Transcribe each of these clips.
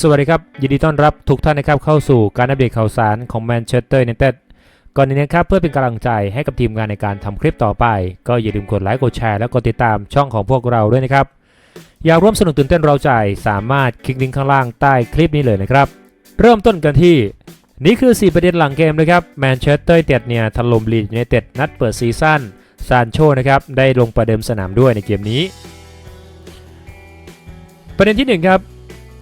สวัสดีครับ ยินดีต้อนรับทุกท่านนะครับเข้าสู่การอัปเดตข่าวสารของแมนเชสเตอร์ยูไนเต็ดก่อนอื่นนะครับเพื่อเป็นกำลังใจให้กับทีมงานในการทำคลิปต่อไป ก็อย่าลืมกดไลค์กดแชร์และกดติดตามช่องของพวกเราด้วยนะครับ อยากร่วมสนุกตื่นเต้นเราใจสามารถคลิกลิงก์ข้างล่างใต้คลิปนี้เลยนะครับ เริ่มต้นกันที่ นี่คือ 4 ประเด็นหลังเกมนะครับแมนเชสเตอร์ยูไนเต็ดเนี่ยถล่มลีดยูไนเต็ดนัดเปิดซีซั่นซานโชนะครับได้ลงประเดิมสนามด้วยในเกมนี้ ประเด็นที่หนึ่งครับ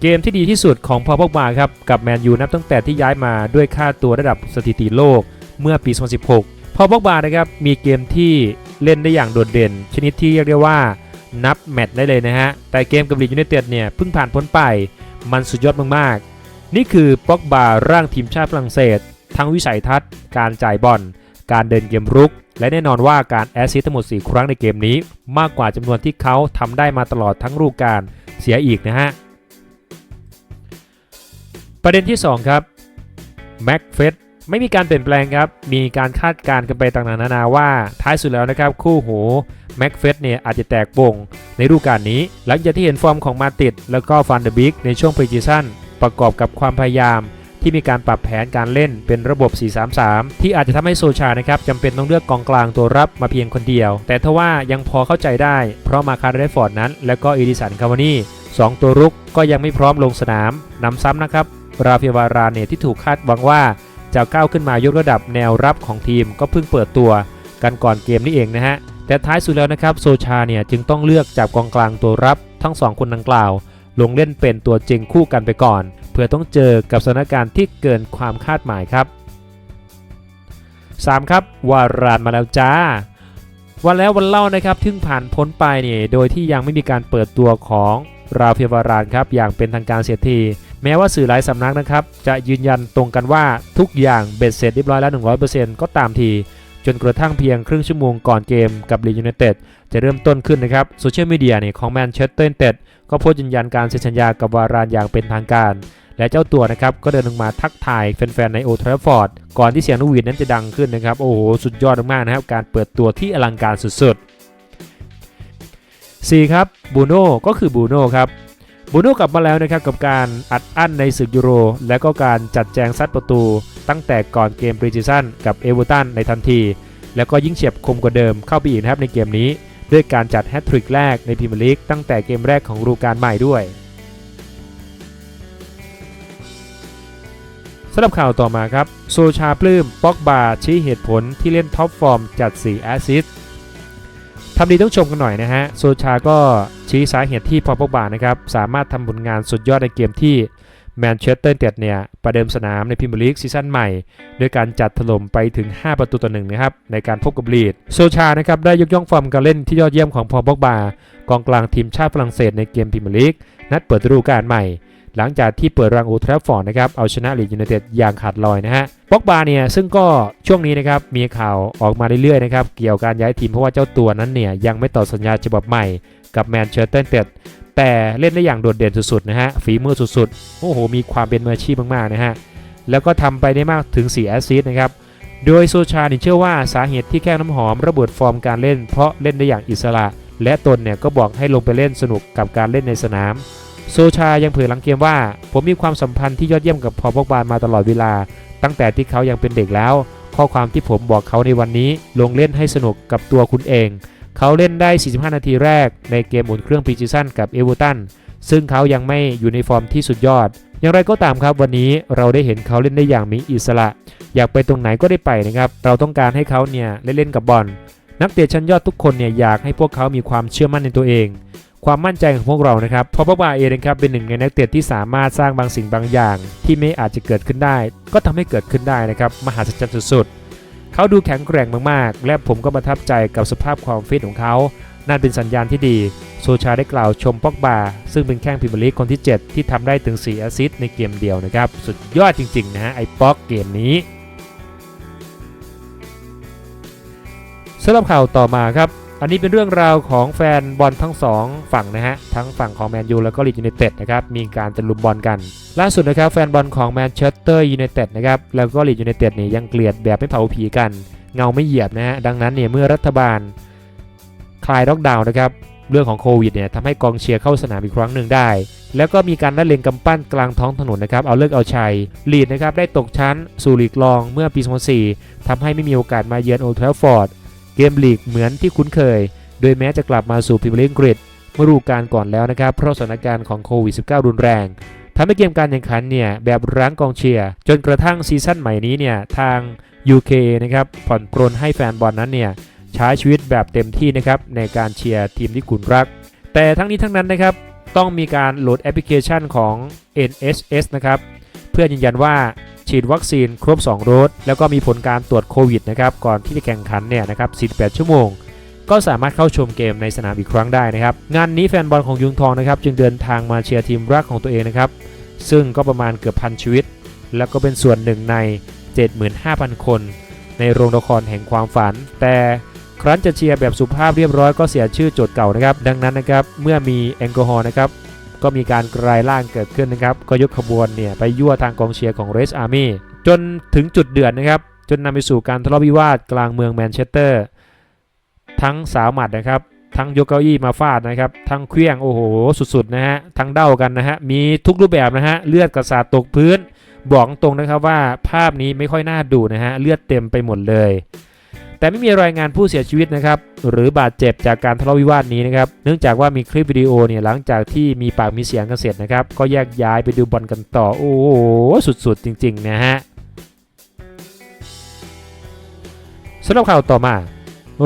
เกมที่ดีที่สุดของพอพอกบาครับกับแมนยูนับตั้งแต่ที่ย้ายมาด้วยค่าตัวระดับสถิติโลกเมื่อปี 2016 พอพอกบานะครับมีเกมที่เล่นได้อย่างโดดเด่น ชนิดที่เรียกได้ว่านับแมตช์ได้เลยนะฮะ แต่เกมกับลีดยูไนเต็ดเนี่ยเพิ่งผ่านพ้นไปมันสุดยอดมากๆ นี่คือป็อกบาร่างทีมชาติฝรั่งเศส ทั้งวิสัยทัศน์ การจ่ายบอล การเดินเกมรุก และแน่นอนว่าการแอสซิสต์ทั้งหมด 4 ครั้งในเกมนี้ มากกว่าจำนวนที่เขาทำได้มาตลอดทั้งฤดูกาลเสียอีกนะฮะ ประเด็นที่ 2 ครับแม็กเฟสไม่มีการเปลี่ยนแปลงครับ มีการคาดการณ์กันไปต่างๆนานาว่าท้ายสุดแล้วนะครับ คู่หูแม็กเฟสเนี่ยอาจจะแตกวงในฤดูกาลนี้ หลังจากที่เห็นฟอร์มของมาติด แล้วก็ฟันเดอร์บิกในช่วงพรีซีซั่นประกอบกับความพยายาม ที่มีการปรับแผนการเล่นเป็นระบบ 4-3-3 ที่อาจจะทำให้โซชานะครับจำเป็นต้องเลือกกองกลางตัวรับมาเพียงคนเดียว แต่ทว่ายังพอเข้าใจได้ เพราะมาคาร์เรฟอร์ดนั้น และก็อีดิสันคาวานี่สองตัวรุกก็ยังไม่พร้อมลงสนามนำซ้ำนะครับ ราฟิวารานเนยที่ถูกคาดหวังว่าจะก้าวขึ้นมายกระดับแนวรับของทีมก็เพิ่งเปิดตัวกันก่อนเกมนี้เองนะฮะ แต่ท้ายสุดแล้วนะครับโซชาเนี่ยจึงต้องเลือกจากกองกลางตัวรับทั้งสองคนดังกล่าว ลงเล่นเป็นตัวจริงคู่กันไปก่อน เพื่อต้องเจอกับสถานการณ์ที่เกินความคาดหมายครับ 3 ครับวารานมาแล้วจ้า วันแล้ววันเล่านะครับทึ่งผ่านพ้นไปเนี่ยโดยที่ยังไม่มีการเปิดตัวของราเฟียวารานครับอย่างเป็นทางการเสียที แม้ว่าสื่อหลายสำนักนะครับ จะยืนยันตรงกันว่าทุกอย่างเบ็ดเสร็จเรียบร้อยแล้ว 100%ก็ตามที จนกระทั่งเพียงครึ่งชั่วโมงก่อนเกมกับลียูไนเต็ดจะเริ่มต้นขึ้นนะครับโซเชียลมีเดียเนี่ยของแมนเชสเตอร์ยูไนเต็ดก็โพสต์ยืนยันการเซ็นสัญญากับวารานอย่างเป็นทางการ และเจ้าตัวนะครับก็เดินลงมาทักทายแฟนๆในโอทราฟอร์ดก่อนที่เสียงนกหวีดนั้นจะดังขึ้นนะครับโอ้โหสุดยอดมากๆนะครับการเปิดตัวที่อลังการสุดๆ 4 ครับบูโน่ก็คือบูโน่ครับ บูโน่กลับมาแล้วนะครับกับการอัดอั้นในศึกยูโร และก็การจัดแจงซัดประตู ตั้งแต่ก่อนเกมปรีซิซันกับเอเวอร์ตันในทันที แล้วก็ยิ่งเฉียบคมกว่าเดิมเข้าไปอีกนะครับในเกมนี้ ด้วยการจัดแฮตทริกแรกในพรีเมียร์ลีกตั้งแต่เกมแรกของฤดูกาลใหม่ด้วยสำหรับข่าวต่อมาครับ โซชาปลื้มป็อกบาชี้เหตุผลที่เล่นท็อปฟอร์มจัด 4 แอสซิสต์ ทำดีต้องชมกันหน่อยนะฮะ โซชาก็ชี้สาเหตุที่พอปอกบานะครับ สามารถทำผลงานสุดยอดในเกมที่แมนเชสเตอร์ยูไนเต็ดเนี่ย ประเดิมสนามในพรีเมียร์ลีกซีซั่นใหม่ ด้วยการจัดถล่มไปถึง 5 ประตูต่อหนึ่งนะครับ ในการพบกับลีด โซชานะครับ ได้ยกย่องฟอร์มการเล่นที่ยอดเยี่ยมของพอปอกบากองกลางทีมชาติฝรั่งเศสในเกมพรีเมียร์ลีกนัดเปิดฤดูกาลใหม่ หลังจากที่เปิดรังโอทราฟอร์ดนะครับเอาชนะลีดยูไนเต็ดอย่างขาดลอยนะฮะ ป็อกบาเนี่ยซึ่งก็ช่วงนี้นะครับมีข่าวออกมาเรื่อยๆนะครับเกี่ยวกับการย้ายทีมเพราะว่าเจ้าตัวนั้นเนี่ยยังไม่ต่อสัญญาฉบับใหม่กับแมนเชสเตอร์ยูไนเต็ดแต่เล่นได้อย่างโดดเด่นสุดๆนะฮะฝีมือสุดๆโอ้โหมีความเป็นมืออาชีพมากๆนะฮะแล้วก็ทำไปได้มากถึง 4 แอสซิสต์นะครับโดยโซชาเนี่ยเชื่อว่าสาเหตุที่แก้วน้ำหอมระเบิดฟอร์มการเล่น เพราะเล่นได้อย่างอิสระ และตนเนี่ยก็บอกให้ลงไปเล่นสนุกกับการเล่นในสนาม โซชายังเผยหลังเกมว่า ผมมีความสัมพันธ์ที่ยอดเยี่ยมกับพอพอกบามาตลอดเวลา ตั้งแต่ที่เขายังเป็นเด็กแล้ว ข้อความที่ผมบอกเขาในวันนี้ ลงเล่นให้สนุกกับตัวคุณเอง เขาเล่นได้ 45 นาทีแรกในเกมอุ่นเครื่องพรีซีซั่นกับเอเวอร์ตันซึ่งเขายังไม่อยู่ในฟอร์มที่สุดยอด อย่างไรก็ตามครับวันนี้เราได้เห็นเขาเล่นได้อย่างมีอิสระ อยากไปตรงไหนก็ได้ไปนะครับ เราต้องการให้เขาเนี่ยเล่นๆกับบอลนักเตะชั้นยอดทุกคนเนี่ยอยากให้พวกเขามีความเชื่อมั่นในตัวเอง ความมั่นใจของพวกเรานะครับ เพราะพ่อบาเองนะครับเป็นหนึ่งในนักเตะที่สามารถสร้างบางสิ่งบางอย่าง ที่ไม่อาจจะเกิดขึ้นได้ ก็ทำให้เกิดขึ้นได้นะครับมหาศาลสุดๆ เขาดูแข็งแกร่งมากๆ และผมก็ประทับใจกับสภาพความฟิตของเขา นั่นเป็นสัญญาณที่ดี โซชาได้กล่าวชมปอกบา ซึ่งเป็นแข้งพรีเมียร์ลีคนที่ 7 ที่ทำได้ถึง 4 แอซิสต์ในเกมเดียวนะครับ สุดยอดจริงๆนะฮะไอ้ป็อกเกมนี้สำหรับข่าวต่อมาครับ อันนี้เป็นเรื่องราวของแฟนบอลทั้ง 2 ฝั่งนะฮะ ทั้งฝั่งของแมนยูแล้วก็ลีดยูไนเต็ดนะครับ มีการตะลุมบอลกัน ล่าสุดนะครับแฟนบอลของแมนเชสเตอร์ยูไนเต็ดนะครับ แล้วก็ลีดยูไนเต็ดเนี่ยยังเกลียดแบบไม่เผาผีกัน เงาไม่เหยียบนะฮะ ดังนั้นเนี่ยเมื่อรัฐบาลคลายล็อกดาวน์นะครับเรื่องของโควิดเนี่ยทำให้กองเชียร์เข้าสนามอีกครั้งหนึ่งได้ แล้วก็มีการนัดเลงกำปั้นกลางท้องถนนนะครับ เอาเลิกเอาชัย ลีดนะครับได้ตกชั้นสู่ลีกรองเมื่อปี 2004ทำให้ไม่มีโอกาสมาเยือนโอลด์แทรฟฟอร์ด เกมลีกเหมือนที่คุ้นเคย โดยแม้จะกลับมาสู่พรีเมียร์ลีกอังกฤษเมื่อฤดูกาลก่อนแล้วนะครับ เพราะสถานการณ์ของโควิด -19 รุนแรงทำให้เกมการแข่งขันเนี่ยแบบร้างกองเชียร์จนกระทั่งซีซั่นใหม่นี้เนี่ยทาง UK นะครับผ่อนปรนให้แฟนบอลนั้นเนี่ยใช้ชีวิตแบบเต็มที่นะครับในการเชียร์ทีมที่คุณรัก แต่ทั้งนี้ทั้งนั้นนะครับต้องมีการโหลดแอปพลิเคชันของ NHS นะครับ เพื่อยืนยันว่าฉีดวัคซีนครบ 2 โดสแล้วก็มีผลการตรวจโควิดนะครับก่อนที่จะแข่งขันเนี่ยนะครับ 48 ชั่วโมง ก็สามารถเข้าชมเกมในสนามอีกครั้งได้นะครับ งานนี้แฟนบอลของยุงทองนะครับจึงเดินทางมาเชียร์ทีมรักของตัวเองนะครับ ซึ่งก็ประมาณเกือบพันชีวิต แล้วก็เป็นส่วนหนึ่งใน 75,000 คน ในโรงละครแห่งความฝัน แต่ครั้นจะเชียร์แบบสุภาพเรียบร้อยก็เสียชื่อโจทย์เก่านะครับ ดังนั้นนะครับเมื่อมีแอลกอฮอล์นะครับ ก็มีการกลายร่างเกิดขึ้นนะครับ ก็ยกขบวนเนี่ยไปยั่วทางกองเชียร์ของเรสอาร์มี่จนถึงจุดเดือดนะครับ จนนำไปสู่การทะเลาะวิวาทกลางเมืองแมนเชสเตอร์ ทั้งสาวหมัดนะครับ ทั้งยกเก้าอี้มาฟาดนะครับ ทั้งเคลี้ยงโอ้โหสุดๆนะฮะ ทั้งเด้ากันนะฮะ มีทุกรูปแบบนะฮะ เลือดกระสาดตกพื้น บอกตรงนะครับว่าภาพนี้ไม่ค่อยน่าดูนะฮะ เลือดเต็มไปหมดเลย แต่ไม่มีรายงานผู้เสียชีวิตนะครับหรือบาดเจ็บจากการทะเลาะวิวาทนี้นะครับเนื่องจากว่ามีคลิปวิดีโอเนี่ยหลังจากที่มีปากมีเสียงกันเสร็จนะครับก็แยกย้ายไปดูบอลกันต่อ โอ้โหสุดๆ จริงๆนะฮะสำหรับข่าวต่อมา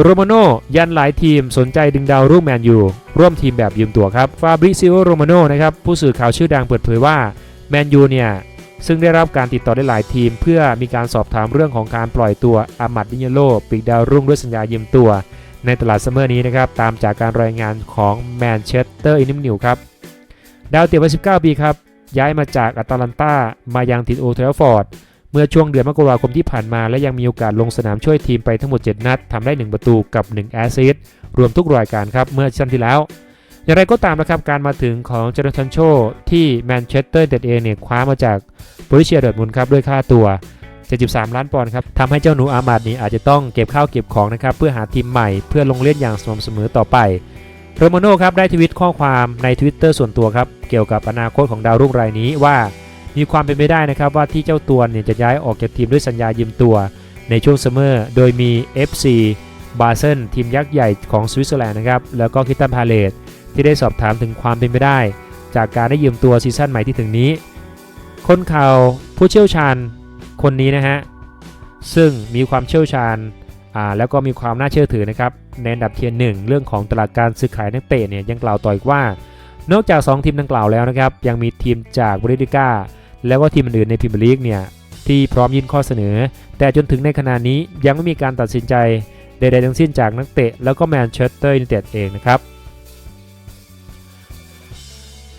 โรมาโนยันหลายทีมสนใจดึงดาวรุ่งแมนยูร่วมทีมแบบยืมตัวครับฟาบริซิโอโรมาโนนะครับผู้สื่อข่าวชื่อดังเปิดเผยว่าแมนยูเนี่ย ซึ่งได้รับการติดต่อได้หลายทีม เพื่อมีการสอบถามเรื่องของการปล่อยตัวอามัดดิเยโลปีกดาวรุ่งด้วยสัญญายืมตัว ในตลาดซัมเมอร์นี้นะครับตามจากการรายงานของแมนเชสเตอร์อินิมนิวครับดาวเตะวัย19 ปีครับย้ายมาจากอาตาลันตามายังทีมโอเทลฟอร์ดเมื่อช่วงเดือนมกราคมที่ผ่านมา และยังมีโอกาสลงสนามช่วยทีมไปทั้งหมด 7 นัดทำได้ 1 ประตูกับ 1 แอสซิสต์รวมทุกรายการครับเมื่อซีซั่นที่แล้ว อย่างไรก็ตามนะครับการมาถึงของเจอร์ทันโชที่แมนเชสเตอร์เดดเองเนี่ยคว้ามาจากบริเชียเดอร์มุนครับด้วยค่าตัว 73 ล้านปอนด์ครับทำให้เจ้าหนูอามาดนี่อาจจะต้องเก็บข้าวเก็บของนะครับเพื่อหาทีมใหม่เพื่อลงเล่นอย่างสม่ำเสมอต่อไปโรมาโน่ครับได้ทวิตข้อความใน Twitter ส่วนตัวครับเกี่ยวกับอนาคตของดาวรุ่งรายนี้ว่ามีความเป็นไปได้นะครับว่าที่เจ้าตัวเนี่ยจะย้ายออกจากทีมด้วยสัญญายืมตัวในช่วงซัมเมอร์โดยมี FC บาเซนทีมยักษ์ใหญ่ของสวิตเซอร์แลนด์นะครับแล้วก็คิตตันพาเลต ที่ได้สอบถามถึงความเป็นไปได้ จากการได้ยืมตัวซีซั่นใหม่ที่ถึงนี้ คนข่าวผู้เชี่ยวชาญคนนี้นะฮะ ซึ่งมีความเชี่ยวชาญอ่าแล้วก็มีความน่าเชื่อถือนะครับในอันดับเทียร์หนึ่งเรื่องของตลาดการซื้อขายนักเตะเนี่ยยังกล่าวต่ออีกว่า นอกจาก 2 ทีมดังกล่าวแล้วนะครับ ยังมีทีมจากบริติก้าแล้วก็ทีมอื่นในพรีเมียร์ลีกเนี่ยที่พร้อมยื่นข้อเสนอ แต่จนถึงในขณะนี้ยังไม่มีการตัดสินใจใดๆทั้งสิ้นจากนักเตะ แล้วก็แมนเชสเตอร์ยูไนเต็ดเองนะครับ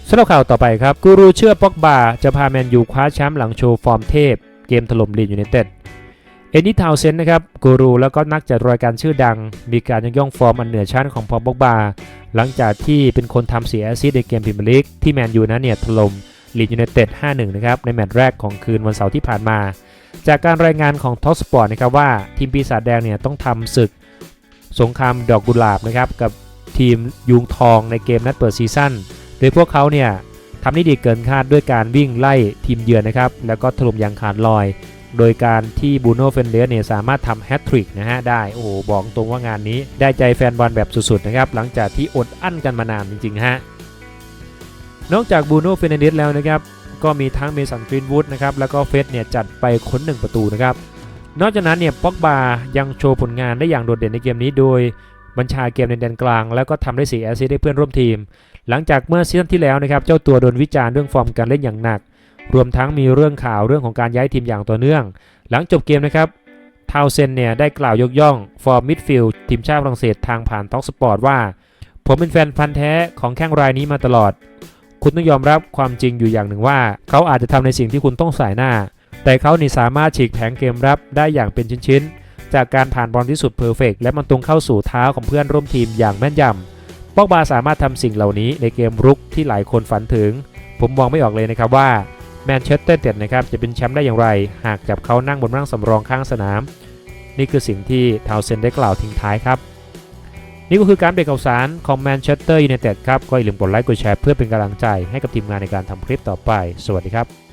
สำหรับข่าวต่อไปครับ กูรูเชื่อป็อกบาจะพาแมนยูคว้าแชมป์หลังโชว์ฟอร์มเทพ เกมถล่มลีดยูไนเต็ด เอ็นนี่ทาวเซนนะครับ กูรูแล้วก็นักจัดรายการชื่อดัง มีการยกย่องฟอร์มอันเหนือชั้นของพอป็อกบาหลังจากที่เป็นคนทำเสียแอซิสต์ในเกมพรีเมียร์ลีกที่แมนยูนั้นเนี่ยถล่มลีดยูไนเต็ด 5-1 นะครับ ในแมตช์แรกของคืนวันเสาร์ที่ผ่านมา จากการรายงานของท็อสปอร์ตนะครับว่าทีมปีศาจแดงเนี่ยต้องทำศึก สงครามดอกกุหลาบนะครับกับทีมยุงทองในเกมนัดเปิดซีซั่น โดยพวกเขาเนี่ยทำได้ดีเกินคาดด้วยการวิ่งไล่ทีมเยือนนะครับ แล้วก็ถล่มอย่างขาดลอย โดยการที่บูโน่เฟนเดสเนี่ยสามารถทำแฮตทริกนะฮะได้ โอ้โห บอกตรงว่างานนี้ได้ใจแฟนบอลแบบสุดๆนะครับ หลังจากที่อดอั้นกันมานานจริงๆฮะ นอกจากบูโน่เฟนเดสแล้วนะครับ ก็มีทั้งเมสันกรีนวูดนะครับ แล้วก็เฟสเนี่ยจัดไปค้นหนึ่งประตูนะครับ นอกจากนั้นเนี่ยป็อกบายังโชว์ผลงานได้อย่างโดดเด่นในเกมนี้โดย บัญชาเกมในแดนกลาง แล้วก็ทำได้4แอสซิสต์ให้เพื่อนร่วมทีม หลังจากเมื่อซีซั่นที่แล้วนะครับเจ้าตัวโดนวิจารณ์เรื่องฟอร์มการเล่นอย่างหนัก รวมทั้งมีเรื่องข่าวเรื่องของการย้ายทีมอย่างต่อเนื่อง หลังจบเกมนะครับทาวเซนเนี่ยได้กล่าวยกย่องฟอร์มมิดฟิลด์ทีมชาติฝรั่งเศสทางผ่านท็อกสปอร์ตว่า ผมเป็นแฟนพันธ์แท้ของแข้งรายนี้มาตลอด คุณต้องยอมรับความจริงอยู่อย่างหนึ่งว่า เขาอาจจะทำในสิ่งที่คุณต้องใส่หน้า แต่เขานี่สามารถฉีกแผงเกมรับได้อย่างเป็นชิ้นๆ จากการผ่านบอลที่สุดเพอร์เฟกและมันตรงเข้าสู่เท้าของเพื่อนร่วมทีมอย่างแม่นยำปอกบาสามารถทำสิ่งเหล่านี้ในเกมรุกที่หลายคนฝันถึง ผมมองไม่ออกเลยนะครับว่าแมนเชสเตอร์เต็ดนะครับจะเป็นแชมป์ได้อย่างไร หากจับเขานั่งบนนั่งสำรองข้างสนาม นี่คือสิ่งที่ทาวเซนได้กล่าวทิ้งท้ายครับนี่ก็คือการเบรกข่าวสารของแมนเชสเตอร์ยูไนเต็ดครับ ก็อย่าลืมกดไลค์กดแชร์เพื่อเป็นกำลังใจให้กับทีมงานในการทำคลิปต่อไป สวัสดีครับ